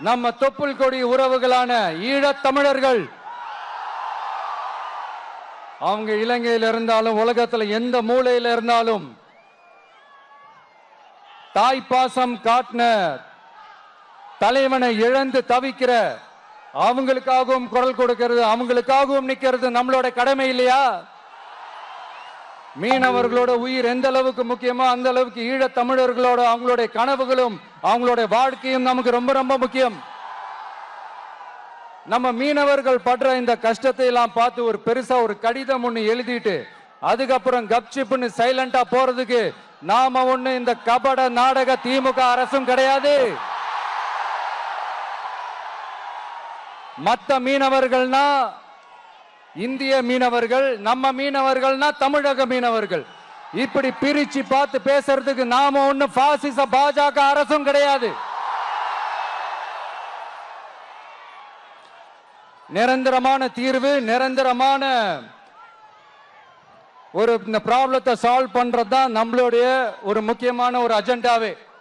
நம்ம தொப்புள் கொடி உறவுகளான ஈழத் தமிழர்கள். அவங்க இலங்கையில் இருந்தாலும் உலகத்துல எந்த மூலையில இருந்தாலும் தாய் பாசம் காட்டின தலைவனை இழந்து தவிக்கிற அவங்களுக்காகவும் குரல் கொடுக்கிறது அவங்களுக்காகவும் நிக்கிறது நம்மளோட கடமை இல்லையா? மீனவர்களோட உயிர் எந்த அளவுக்கு முக்கியமோ அந்த அளவுக்கு ஈழத் தமிழர்களோட அவங்களுடைய கனவுகளும் அவங்களுடைய வாழ்க்கையும் நமக்கு ரொம்ப ரொம்ப முக்கியம். நம்ம மீனவர்கள் படுற இந்த கஷ்டத்தை எல்லாம் பார்த்து ஒரு பெருசா ஒரு கடிதம் ஒண்ணு எழுதிட்டு அதுக்கப்புறம் கப்சிப்புன்னு சைலண்டா போறதுக்கு நாம ஒண்ணு இந்த கபட நாடக திமுக அரசும் கிடையாது. மத்த மீனவர்கள்னா இந்திய மீனவர்கள் நம்ம மீனவர்கள்னா தமிழக மீனவர்கள். இப்படி பிரிச்சு பார்த்து பேசுறதுக்கு நாம ஒண்ணு பாசிச பாஜக அரசும் கிடையாது. நிரந்தரமான தீர்வு நிரந்தரமான ஒரு இந்த ப்ராப்ளத்தை சால்வ் பண்றது தான் நம்மளுடைய ஒரு முக்கியமான ஒரு அஜெண்டாவே